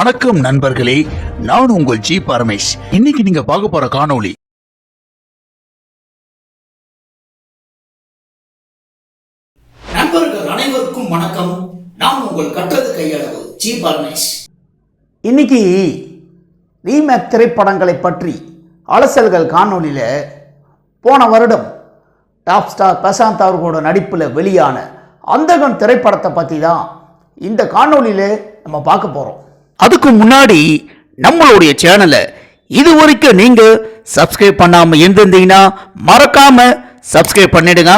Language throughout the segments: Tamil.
வணக்கம் நண்பர்களே நான் உங்கள் ஜி பரமேஷ். இன்னைக்கு நீங்க பார்க்க போற காணொளி நண்பர்கள் அனைவருக்கும் வணக்கம். நான் உங்கள் கற்றது கையளவு ஜி பரமேஷ். இன்னைக்கு ரீமேக் திரைப்படங்களை பற்றி அலசல்கள் காணொளியில் போன வருடம் டாப் ஸ்டார் பிரசாந்த் அவர்களோட நடிப்பில் வெளியான அந்தகன் திரைப்படத்தை பற்றி தான் இந்த காணொளியில் நம்ம பார்க்க போகிறோம் அதுக்கு முன்னாடி நம்மளுடைய சேனலை இது வரைக்கும் நீங்க சப்ஸ்கிரைப் பண்ணாம இருந்திருந்தீங்கன்னா மறக்காம சப்ஸ்கிரைப் பண்ணிடுங்க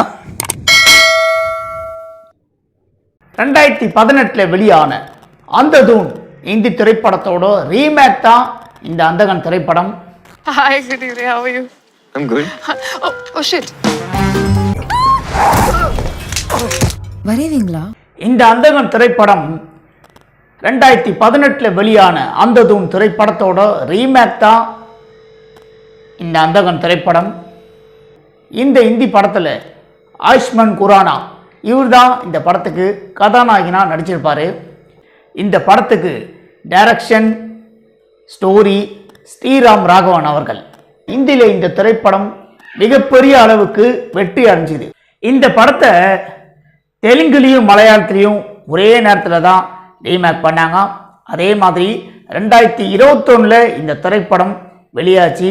ரெண்டாயிரத்தி பதினெட்டில் வெளியான அந்த தூண் இந்தி திரைப்படத்தோட ரீமேக் தான் இந்த அந்தகன் திரைப்படம் Hi, good evening. How are you? I'm good. Oh, oh shit. வரைவீங்களா இந்த அந்தகன் திரைப்படம் ரெண்டாயிரத்தி பதினெட்டில் வெளியான அந்ததூன் திரைப்படத்தோட ரீமேக் தான் இந்த அந்தகன் திரைப்படம். இந்த இந்தி படத்தில் ஆயுஷ்மான் குரானா இவர் தான் இந்த படத்துக்கு கதாநாயகனாக நடிச்சிருப்பார். இந்த படத்துக்கு டைரக்ஷன் ஸ்டோரி ஸ்ரீராம் ராகவன் அவர்கள். இந்தியில் இந்த திரைப்படம் மிகப்பெரிய அளவுக்கு வெற்றி அடைஞ்சுது. இந்த படத்தை தெலுங்குலேயும் மலையாளத்துலேயும் ஒரே நேரத்தில் தான் ரீமேக் பண்ணாங்க. அதே மாதிரி ரெண்டாயிரத்தி இருபத்தொன்னில் இந்த திரைப்படம் வெளியாச்சு.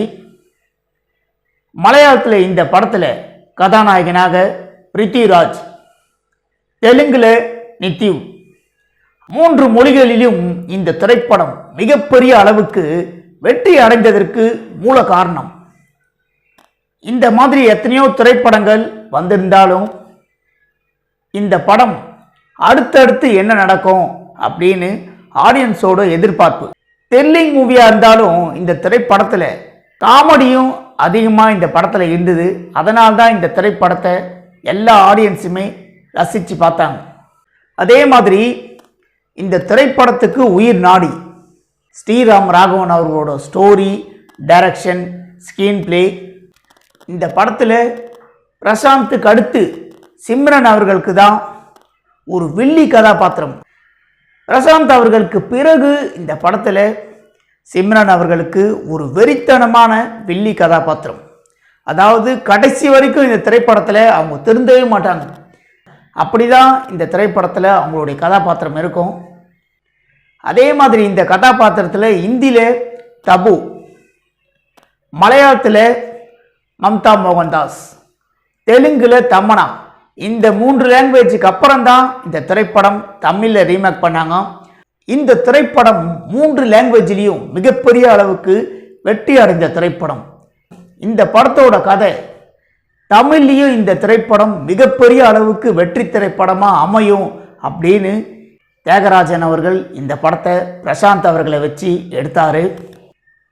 மலையாளத்தில் இந்த படத்தில் கதாநாயகனாக பிருத்திவிராஜ் தெலுங்கில் நித்யு. மூன்று மொழிகளிலும் இந்த திரைப்படம் மிகப்பெரிய அளவுக்கு வெற்றி அடைந்ததற்கு மூல காரணம். இந்த மாதிரி எத்தனையோ திரைப்படங்கள் வந்திருந்தாலும் இந்த படம் அடுத்தடுத்து என்ன நடக்கும் அப்படின்னு ஆடியன்ஸோட எதிர்பார்ப்பு. த்ரில்லிங் மூவியாக இருந்தாலும் இந்த திரைப்படத்தில் காமெடியும் அதிகமாக இந்த படத்தில் இருந்தது. அதனால் தான் இந்த திரைப்படத்தை எல்லா ஆடியன்ஸுமே ரசித்து பார்த்தாங்க. அதே மாதிரி இந்த திரைப்படத்துக்கு உயிர் நாடி ஸ்ரீராம் ராகவன் அவர்களோட ஸ்டோரி டைரக்ஷன் ஸ்க்ரீன் பிளே இந்த படத்தில் பிரசாந்துக்கு அடுத்து சிம்ரன் அவர்களுக்கு தான் ஒரு வில்லி கதாபாத்திரம். பிரசாந்த் அவர்களுக்கு பிறகு இந்த படத்தில் சிம்ரன் அவர்களுக்கு ஒரு வெறித்தனமான வில்லி கதாபாத்திரம். அதாவது கடைசி வரைக்கும் இந்த திரைப்படத்தில் அவங்க திருந்தவே மாட்டாங்க. அப்படிதான் இந்த திரைப்படத்தில் அவங்களுடைய கதாபாத்திரம் இருக்கும். அதே மாதிரி இந்த கதாபாத்திரத்தில் இந்தியில் தபு மலையாளத்தில் மம்தா மோகன்தாஸ் தெலுங்கில் தமனா இந்த மூன்று லாங்குவேஜுக்கு அப்புறம் தான் இந்த திரைப்படம் தமிழில் ரீமேக் பண்ணாங்க. இந்த திரைப்படம் மூன்று லாங்குவேஜ்லேயும் மிகப்பெரிய அளவுக்கு வெற்றி அடைந்த திரைப்படம். இந்த படத்தோட கதை தமிழ்லேயும் இந்த திரைப்படம் மிகப்பெரிய அளவுக்கு வெற்றி திரைப்படமாக அமையும் அப்படின்னு தியாகராஜன் அவர்கள் இந்த படத்தை பிரசாந்த் அவர்களை வச்சு எடுத்தார்.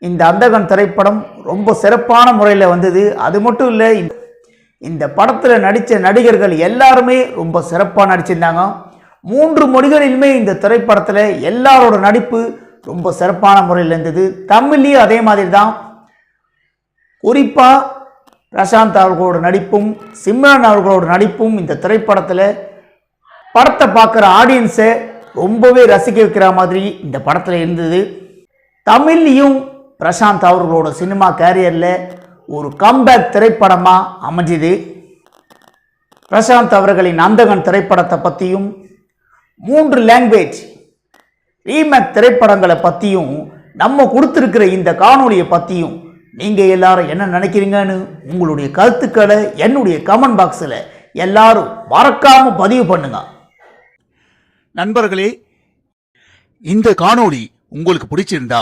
இந்த அந்தகன் திரைப்படம் ரொம்ப சிறப்பான முறையில் வந்தது. அது மட்டும் இல்லை இந்த படத்தில் நடித்த நடிகர்கள் எல்லாருமே ரொம்ப சிறப்பாக நடிச்சிருந்தாங்க. மூன்று மொழிகளிலுமே இந்த திரைப்படத்தில் எல்லாரோட நடிப்பு ரொம்ப சிறப்பான முறையில் இருந்தது. தமிழ்லேயும் அதே மாதிரி தான் குறிப்பாக பிரசாந்த் அவர்களோட நடிப்பும் சிம்ரன் அவர்களோட நடிப்பும் இந்த திரைப்படத்தில் படத்தை பார்க்குற ஆடியன்ஸை ரொம்பவே ரசிக்க வைக்கிற மாதிரி இந்த படத்தில் இருந்தது. தமிழ்லையும் பிரசாந்த் அவர்களோட சினிமா கேரியரில் ஒரு கம்பேக் திரைப்படமாக அமைஞ்சுது. பிரசாந்த் அவர்களின் அந்தகன் திரைப்படத்தை பற்றியும் மூன்று லாங்குவேஜ் ரீமேக் திரைப்படங்களை பற்றியும் நம்ம கொடுத்துருக்கிற இந்த காணொலியை பற்றியும் நீங்கள் எல்லாரும் என்ன நினைக்கிறீங்கன்னு உங்களுடைய கருத்துக்களை என்னுடைய கமெண்ட் பாக்ஸில் எல்லாரும் மறக்காமல் பதிவு பண்ணுங்க. நண்பர்களே இந்த காணொளி உங்களுக்கு பிடிச்சிருந்தா